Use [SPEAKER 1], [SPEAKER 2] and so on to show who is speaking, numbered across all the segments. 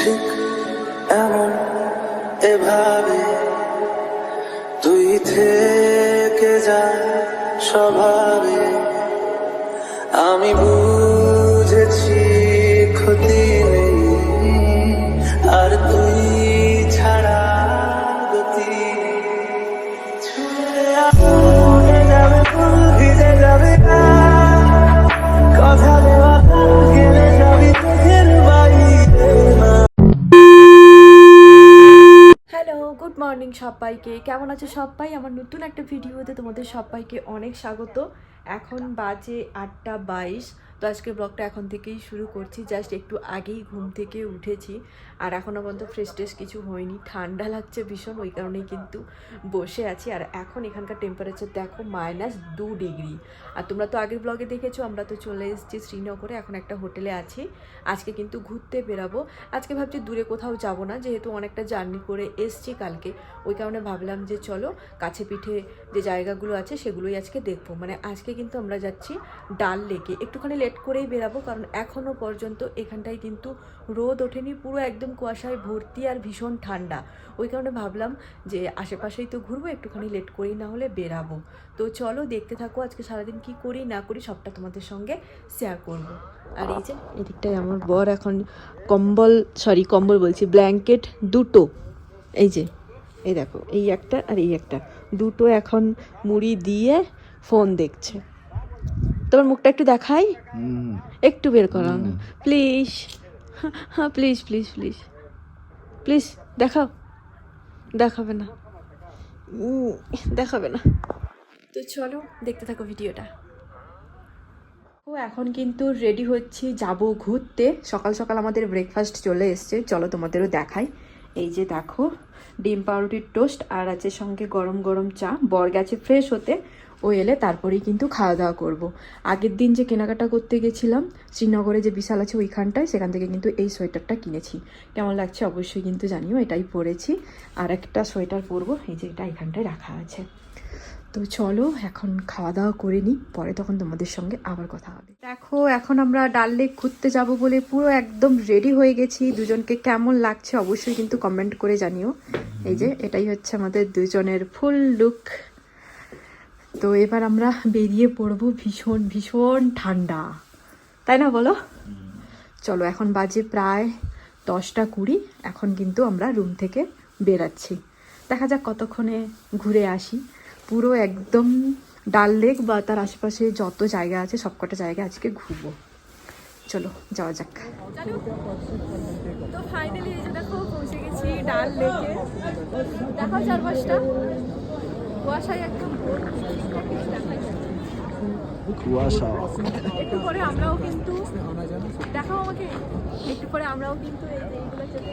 [SPEAKER 1] ঠিক এমন এভাবে তুই থেকে যা স্বভাবে আমি
[SPEAKER 2] মর্নিং সবাইকে। কেমন আছে সবাই? আমার নতুন একটা ভিডিওতে তোমাদের সবাইকে অনেক স্বাগত। এখন বাজে আটটা বাইশ। তো আজকে ব্লগটা এখন থেকেই শুরু করছি। জাস্ট একটু আগেই ঘুম থেকে উঠেছি। আর এখনও পর্যন্ত ফ্রেশ ট্রেশ কিছু হয়নি। ঠান্ডা লাগছে ভীষণ, ওই কারণেই কিন্তু বসে আছি। আর এখন এখানকার টেম্পারেচার দেখো মাইনাস দু ডিগ্রি আর তোমরা তো আগের ব্লগে দেখেছ, আমরা তো চলে এসেছি শ্রীনগরে, এখন একটা হোটেলে আছি। আজকে কিন্তু ঘুরতে বেরাবো। আজকে ভাবছি দূরে কোথাও যাব না, যেহেতু অনেকটা জার্নি করে এসছি কালকে। ওই কারণে ভাবলাম যে চলো, কাছে পিঠে যে জায়গাগুলো আছে সেগুলোই আজকে দেখব। মানে আজকে কিন্তু আমরা যাচ্ছি ডাল লেকে। একটুখানি লেট করেই বেরাবো, কারণ এখনও পর্যন্ত এখানটায় কিন্তু রোদ ওঠেনি, পুরো একদম কুয়াশায় ভর্তি আর ভীষণ ঠান্ডা। ওই কারণে ভাবলাম যে আশেপাশেই তো ঘুরবো একটুখানি লেট করি না হলে বেরাবো। তো চলো দেখতে থাকো আজকে সারাদিন কি করি না করি সবটা তোমাদের সঙ্গে শেয়ার করব। আর এই যে এদিকটায় আমার বর এখন কম্বল সরি কম্বল বলছি ব্ল্যাঙ্কেট দুটো। এই যে এই দেখো এই একটা আর এই একটা। দুটো এখন মুড়ি দিয়ে ফোন দেখছে। তোমার মুখটা একটু দেখাই? একটু বের করাও না please please please please please দেখাও। দেখাবে না। দেখাবে না। তো চলো, দেখতে থাকো ভিডিওটা। ও এখন কিন্তু রেডি হচ্ছি, যাব ঘুরতে। সকাল সকাল আমাদের ব্রেকফাস্ট চলে এসছে। চলো তোমাদেরও দেখাই। এই যে দেখো ডিম পাউরুটির টোস্ট আর আছে সঙ্গে গরম গরম চা। বর গেছে ফ্রেশ হতে। ও এলে তারপরেই কিন্তু খাওয়া দাওয়া করব। আগের দিন যে কেনাকাটা করতে গেছিলাম, শ্রীনগরে যে বিশাল আছে ওইখানটায়, সেখান থেকে কিন্তু এই সোয়েটারটা কিনেছি। কেমন লাগছে অবশ্যই কিন্তু জানিও, এটাই পরেছি। আর একটা সোয়েটার পরবো, এই যে এটা এখানটায় রাখা আছে। তো চলো, এখন খাওয়া দাওয়া করে নিই, পরে তখন তোমাদের সঙ্গে আবার কথা হবে। দেখো, এখন আমরা ডাল লেক ঘুরতে যাব বলে পুরো একদম রেডি হয়ে গেছি। দুজনকে কেমন লাগছে অবশ্যই কিন্তু কমেন্ট করে জানিও। এই যে, এটাই হচ্ছে আমাদের দুজনের ফুল লুক। তো এবার আমরা বেরিয়ে পড়ব ভীষণ ভীষণ ঠান্ডা। তাই না বলো? চলো, এখন বাজে প্রায় দশটা কুড়ি। এখন কিন্তু আমরা রুম থেকে বেরাচ্ছি। দেখা যাক কতক্ষণে ঘুরে আসি। পুরো একদম ডাল লেক বা তার আশেপাশে যত জায়গা আছে, সবকটা জায়গা আজকে ঘুরবো। চলো যাওয়া যাক। তো ফাইনালি এই যে দেখো পৌঁছে গেছি ডাল লেকে। দেখাও চারপাশটা। কুয়াশায় একদম।
[SPEAKER 3] কুয়াশা
[SPEAKER 2] একটু পরে আমরাও কিন্তু দেখাও আমাকে। একটু পরে আমরাও কিন্তু এই যে এইগুলো চেপে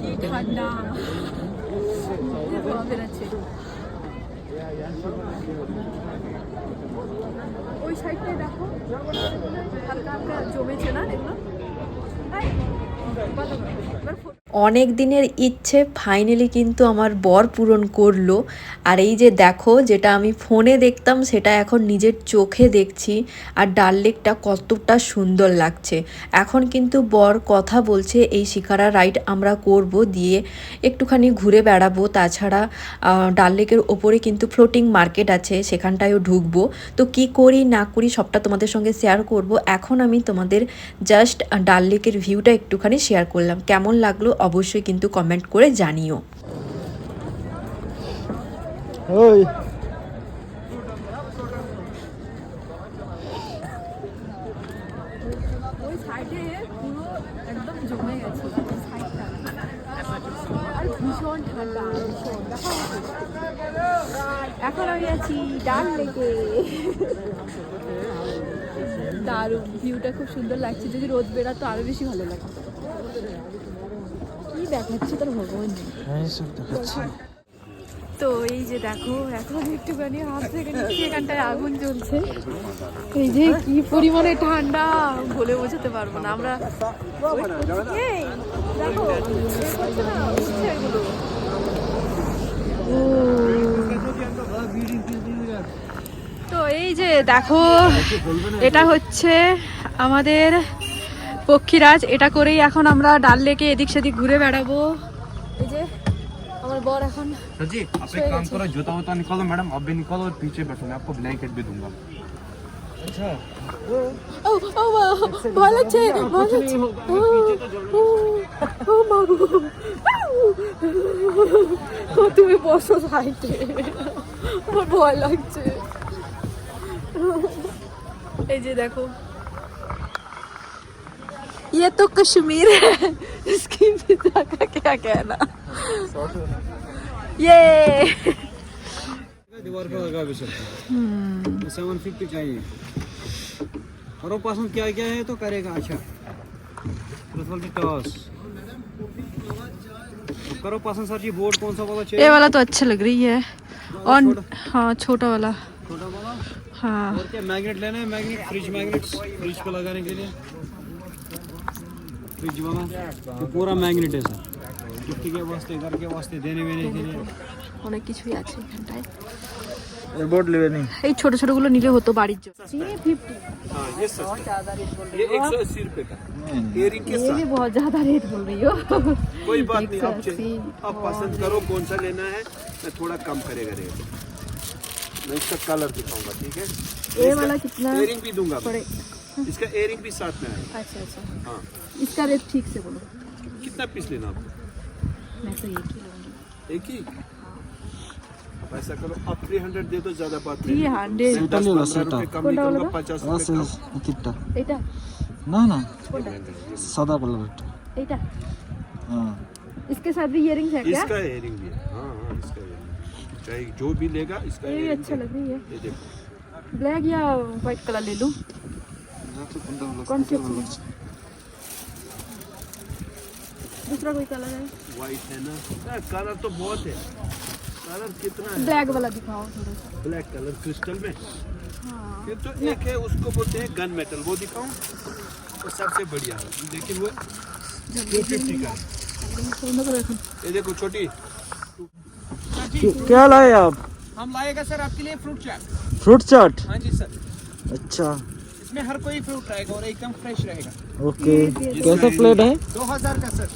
[SPEAKER 2] কি ঠান্ডা। ধোঁয়া বেরোচ্ছে। ওই সাইডটাই দেখো। হালকা হালকা জমেছে না এগুলো? এবার অনেক দিনের ইচ্ছে ফাইনালি কিন্তু আমার বর পূরণ করল। আর এই যে দেখো, যেটা আমি ফোনে দেখতাম, সেটা এখন নিজের চোখে দেখছি। আর ডাল লেকটা কতটা সুন্দর লাগছে। এখন কিন্তু বর কথা বলছে, এই শিকারা রাইড আমরা করব, দিয়ে একটুখানি ঘুরে বেড়াবো। তাছাড়া ডাল লেকের ওপরে কিন্তু ফ্লোটিং মার্কেট আছে, সেখানটায়ও ঢুকবো। তো কি করি, না করি, সবটা তোমাদের সঙ্গে শেয়ার করব। এখন আমি তোমাদের জাস্ট ডাল লেকের ভিউটা একটুখানি শেয়ার করলাম। কেমন লাগল? অবশ্যই কিন্তু কমেন্ট করে জানিও।
[SPEAKER 3] ওই।
[SPEAKER 2] ওই সাইডে পুরো একদম জমে গেছে। ওই সাইডটা আর ভীষণ ঠান্ডা এখন আমি আছি ডাল লেকে দারুণ ভিউটা খুব সুন্দর লাগছে। যদি রোদ বেরাতো আরও বেশি ভালো লাগতো। কি দেখাচ্ছে তোর ভগবান
[SPEAKER 3] হ্যাঁ সব দেখাচ্ছি।
[SPEAKER 2] তো এই যে দেখো এখন একটুখানি হাত থেকে নিচ্ছি এখানটায় আগুন জ্বলছে। এই যে কি পরিমাণে ঠান্ডা বলে বোঝাতে পারব না। আমরা তো
[SPEAKER 4] এই যে দেখো এটা হচ্ছে আমাদের পক্ষীরাজ এটা করেই এখন আমরা ডাল লেকে এদিক সেদিক ঘুরে বেড়াবো এই যে আমার বর এখন
[SPEAKER 5] सर जी आप एक काम करो जूता वूता निकालो मैडम अब भी निकालो और पीछे बैठो मैं आपको ब्लैंकेट भी दूंगा
[SPEAKER 4] ও ও মা, ভয় লাগছে ভয় লাগছে ও, ও, ও মা গো। ও, তুমি বসো সাইডে আমার ভয় লাগছে এই যে দেখো ये तो कश्मीर है। इसकी पिता का क्या कहना? ये।
[SPEAKER 6] दीवार पे लगा भी सकते सेवन फिफ्टी चाहिए। और वो पसंद क्या क्या है तो करेगा अच्छा। प्रिंसिपल टॉस करो पसंद सर जी बोर्ड कौन सा वाला चाहिए?
[SPEAKER 4] ये वाला तो अच्छा लग रही है। और हाँ छोटा वाला।
[SPEAKER 6] छोटा वाला?
[SPEAKER 4] हाँ।
[SPEAKER 6] और क्या मैग्नेट लेना है? मैग्नेट फ्रिज मैग्नेट फ्रिज पे लगाने के लिए? फ्रिज वाला तो पूरा मैग्नेट है सर गिफ्ट के वास्ते घर के वास्ते देने वेने के लिए
[SPEAKER 4] অনেক কিছুই আছে এখানটায়
[SPEAKER 6] बोर्ड ले नहीं
[SPEAKER 4] এই ছোট ছোট গুলো নিলে হতো বাড়ির জন্য
[SPEAKER 5] हाँ ये सर ये एक सौ अस्सी रुपए का इयरिंग के
[SPEAKER 4] ये भी बहुत ज्यादा रेट बोल रही हो
[SPEAKER 5] कोई बात नहीं आप
[SPEAKER 4] 180,
[SPEAKER 5] चाहिए आप पसंद करो कौन सा लेना है मैं थोड़ा कम करेगा रेट मैं इसका कलर दिखाऊंगा ठीक है
[SPEAKER 4] ये वाला कितना
[SPEAKER 5] इयरिंग भी दूंगा मैं।
[SPEAKER 4] पड़े
[SPEAKER 5] इसका एयरिंग भी साथ में आएगा।
[SPEAKER 4] अच्छा अच्छा।
[SPEAKER 5] हाँ।
[SPEAKER 4] इसका रेट ठीक से बोलो।
[SPEAKER 5] कितना पीस लेना आपको?
[SPEAKER 4] मैं तो एक ही
[SPEAKER 5] एक ही? ऐसा करो दे ज़्यादा बात
[SPEAKER 4] हाँ,
[SPEAKER 5] हाँ, जो भी लेगा ब्लैक
[SPEAKER 4] अच्छा
[SPEAKER 5] या
[SPEAKER 4] वाइट कलर ले लू? कौन सी दूसरा कोई कलर है?
[SPEAKER 5] व्हाइट है ना? कलर तो बहुत है। कलर कितना है?
[SPEAKER 4] ब्लैक वाला दिखाओ थोड़ा सा।
[SPEAKER 5] ब्लैक कलर क्रिस्टल में?
[SPEAKER 4] हाँ।
[SPEAKER 5] फिर तो एक है उसको बोलते हैं गन मेटल वो दिखाऊँ? वो सबसे बढ़िया है। लेकिन वो। टू फिफ्टी का ये देखो छोटी।
[SPEAKER 6] क्या लाए आप?
[SPEAKER 7] हम लाएगा सर आपके लिए फ्रूट चाट
[SPEAKER 6] फ्रूट चाट
[SPEAKER 7] हाँ जी सर।
[SPEAKER 6] अच्छा।
[SPEAKER 7] इसमें हर कोई फ्रूट रहेगा और एकदम फ्रेश रहेगा।
[SPEAKER 6] ओके कैसा प्लेट है?
[SPEAKER 7] दो हज़ार का सर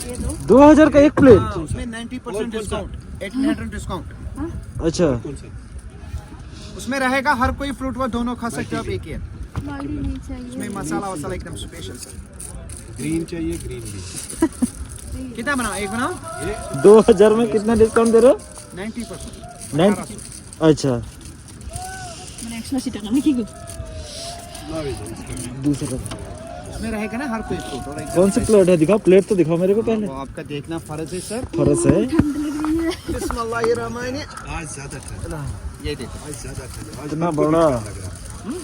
[SPEAKER 6] दो हज़ार का एक प्लेट
[SPEAKER 7] हाँ, उसमें ninety percent discount eighteen hundred discount
[SPEAKER 6] अच्छा।
[SPEAKER 7] उसमें रहेगा हर कोई फ्रूट वो दोनों खा सकते हो आप एक ही है।
[SPEAKER 4] माली नहीं चाहिए।
[SPEAKER 7] उसमें मसाला वसाला एकदम स्पेशल सर
[SPEAKER 5] ग्रीन चाहिए ग्रीन भी।
[SPEAKER 7] कितना बनाओ? एक बनाओ?
[SPEAKER 6] दो हज़ार में कितना डिस्काउंट दे रहे हो?
[SPEAKER 7] नाइन्टी परसेंट
[SPEAKER 6] नाइन अच्छा। दूसरा
[SPEAKER 7] रहेगा ना? हर कोई फ्रूट और एकदम
[SPEAKER 6] कौन सी प्लेट है? दिखाओ प्लेट तो दिखाओ मेरे को पहले।
[SPEAKER 7] वो आपका देखना फ़र्ज़ है सर।
[SPEAKER 6] फरस है।
[SPEAKER 5] आज ज़्यादा
[SPEAKER 7] ये देखो।
[SPEAKER 5] आज ज़्यादा ठंडा। आज
[SPEAKER 6] इतना बड़ा।
[SPEAKER 5] ठंड लग रहा है।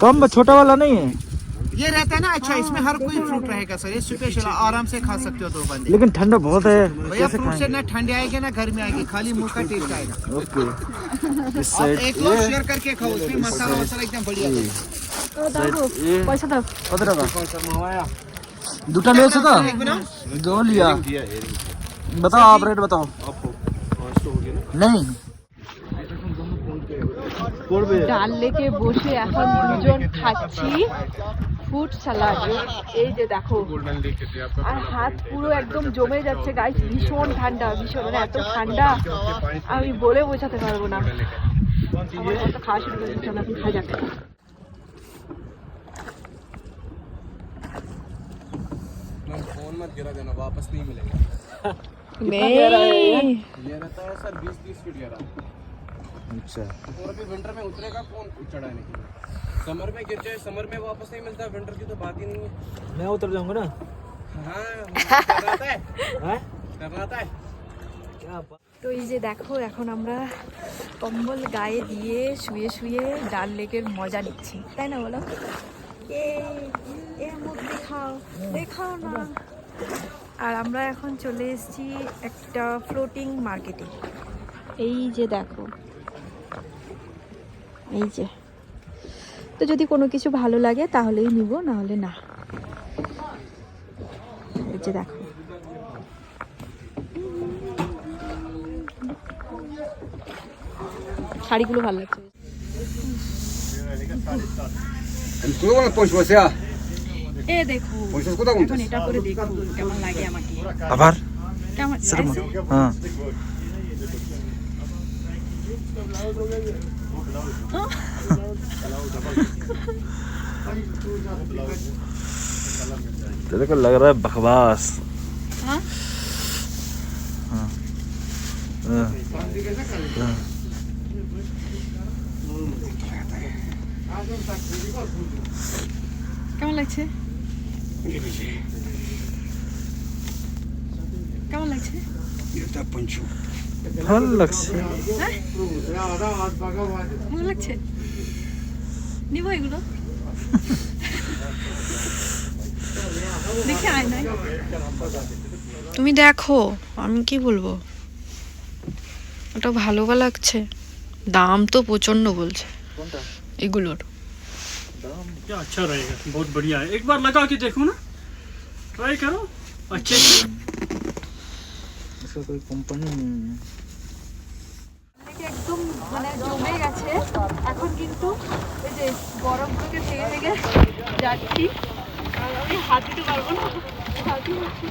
[SPEAKER 6] कम छोटा वाला नहीं है।
[SPEAKER 7] ये रहता है ना अच्छा इसमें हर कोई फ्रूट रहेगा सर। ये स्पेशल आराम से खा सकते हो दो बंदे।
[SPEAKER 6] लेकिन ठंडा बहुत है।
[SPEAKER 7] भैया फ्रूट से ना ठंडी आएगी ना गर्मी आएगी खाली मुँह का टेस्ट आएगा।
[SPEAKER 6] ओके।
[SPEAKER 7] एक लोग शेयर करके खाओ उसमें मसाला वसाला एकदम बढ़िया है।
[SPEAKER 4] পয়সা দাও
[SPEAKER 6] কত টাকা দুটা লিয়েছো তো
[SPEAKER 7] एक बनाओ
[SPEAKER 6] दो लिया
[SPEAKER 5] दिया earring दिया।
[SPEAKER 6] बताओ आप रेट बताओ
[SPEAKER 5] आपको पाँच सौ हो गया ना
[SPEAKER 6] नहीं পড়বে
[SPEAKER 4] ডাল লেকে বসে এখন দুজন খাচ্ছি ফুড সালাড এই যে দেখো আর হাত পুরো একদম জমে যাচ্ছে গাইস ভীষণ ঠান্ডা ভীষণ মানে এত ঠান্ডা আমি বলে বোঝাতে পারবো না আমার কত খাওয়া শুরু করে দিচ্ছে এখন
[SPEAKER 5] फोन मत गिरा देना वापस नहीं मिलेगा
[SPEAKER 4] নেই
[SPEAKER 5] ये रहता है सर बीस तीस फीट गिरा
[SPEAKER 6] अच्छा
[SPEAKER 5] और अभी विंटर में उतरेगा कौन चढ़ाने के लिए समर में गिर जाए समर में वापस नहीं मिलता विंटर की तो बात ही नहीं है
[SPEAKER 6] मैं उतर जाऊंगा ना
[SPEAKER 5] हाँ करना आता है
[SPEAKER 6] हैं
[SPEAKER 5] करना आता है
[SPEAKER 6] क्या
[SPEAKER 4] তো এই যে দেখো এখন আমরা কম্বল গায়ে দিয়ে শুয়ে শুয়ে ডাল লেকের মজা নিচ্ছি তাই না বলো এ এর মুখ দেখাও দেখাও না আর আমরা এখন চলে এসেছি একটা ফ্লোটিং মার্কেটে এই যে দেখো। এই যে। তো যদি কোনো কিছু ভালো লাগে তাহলেই নিব না হলে না। এই যে দেখো। শাড়িগুলো ভালো লাগছে। এ দেখো
[SPEAKER 5] পয়সা কোথাও
[SPEAKER 4] এখন এটা করে দেখো কেমন লাগে আমাকে
[SPEAKER 6] আবার
[SPEAKER 4] কেমন
[SPEAKER 6] সেরকম
[SPEAKER 4] ऐसे?
[SPEAKER 6] হ্যাঁ तेरे को लग रहा है बकवास
[SPEAKER 4] हाँ?
[SPEAKER 6] हाँ हाँ हाँ।
[SPEAKER 4] কেমন লাগছে কেমন লাগছে
[SPEAKER 6] ভালো লাগছে
[SPEAKER 4] ভালো লাগছে নিব এগুলো দেখে আয় নাই
[SPEAKER 2] তুমি দেখো আমি কি বলব? ওটা ভালো লাগছে। দাম তো প্রচণ্ড বলছে। এগুলোর।
[SPEAKER 8] क्या अच्छा रहेगा बहुत बढ़िया है एक बार लगा के देखो ना ट्राई करो अच्छे से
[SPEAKER 6] इसका कोई कंपनी नहीं है
[SPEAKER 4] থেকে একদম মানে জমে গেছে এখন কিন্তু এই যে বরফগুলোকে ভেঙে ভেঙে যাচ্ছি আর আমি হাত দিতে পারবো না হাতই হচ্ছে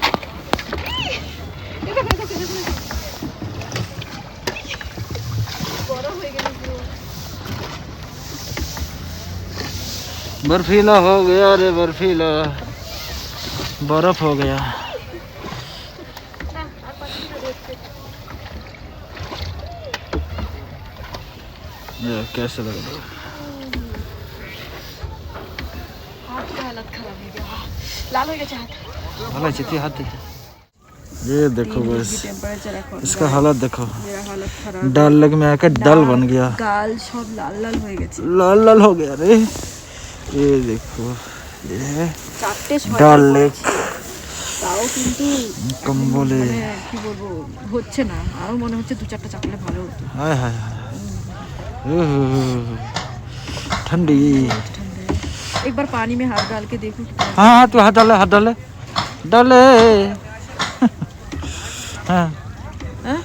[SPEAKER 6] बर्फीला हो गया अरे बर्फीला। बर्फ़ हो गया। कैसे लग रहा भला हाथ ये देखो बस। इसका हालत देखो। डाल लग में आकर डल बन गया।
[SPEAKER 4] गाल लाल लाल हो गया
[SPEAKER 6] लाल लाल हो गया अरे ये देखो ये
[SPEAKER 4] চারটে
[SPEAKER 6] ডাল
[SPEAKER 4] ছয়টা
[SPEAKER 6] লেক
[SPEAKER 4] তাও কিন্তু
[SPEAKER 6] কম্বলে
[SPEAKER 4] মানে কি বলবো হচ্ছে না আরো মনে হচ্ছে দু চারটা চাপলে ভালো হতো
[SPEAKER 6] हाय हाय हाय उह, ठंडी
[SPEAKER 4] एक बार पानी में हाथ डाल के देखो कितना
[SPEAKER 6] हाँ हाँ तू हाथ डाले हाथ डाले डाले हाँ
[SPEAKER 4] हाँ?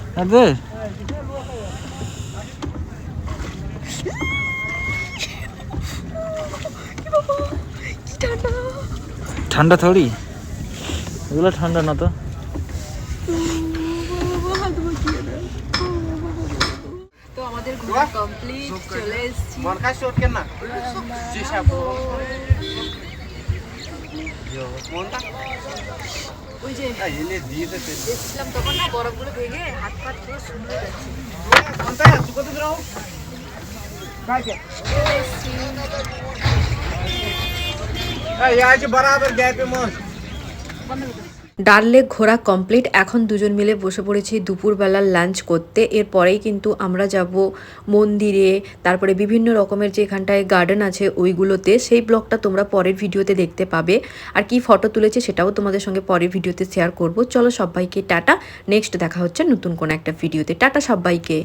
[SPEAKER 6] ঠান্ডা থোড়ি? এগুলো ঠান্ডা না তো।
[SPEAKER 4] আমাদের ঘোরা কমপ্লিট চলে এসেছি। ওই যে দেখছিলাম তখন না বরফগুলো ভেঙে হাত পাত পুরো সুন্দর যাচ্ছে
[SPEAKER 2] ডাল লেক ঘোরা কমপ্লিট। এখন দুজন মিলে বসে পড়েছি দুপুরবেলার লাঞ্চ করতে। এরপরেই কিন্তু আমরা যাব মন্দিরে। তারপরে বিভিন্ন রকমের যে এখানটায় গার্ডেন আছে ওইগুলোতে। সেই ব্লগটা তোমরা পরের ভিডিওতে দেখতে পাবে। আর কি ফটো তুলেছে সেটাও তোমাদের সঙ্গে পরের ভিডিওতে শেয়ার করব। চলো সবাইকে টাটা। নেক্সট দেখা হচ্ছে নতুন কোনো একটা ভিডিওতে। টাটা সবাইকে।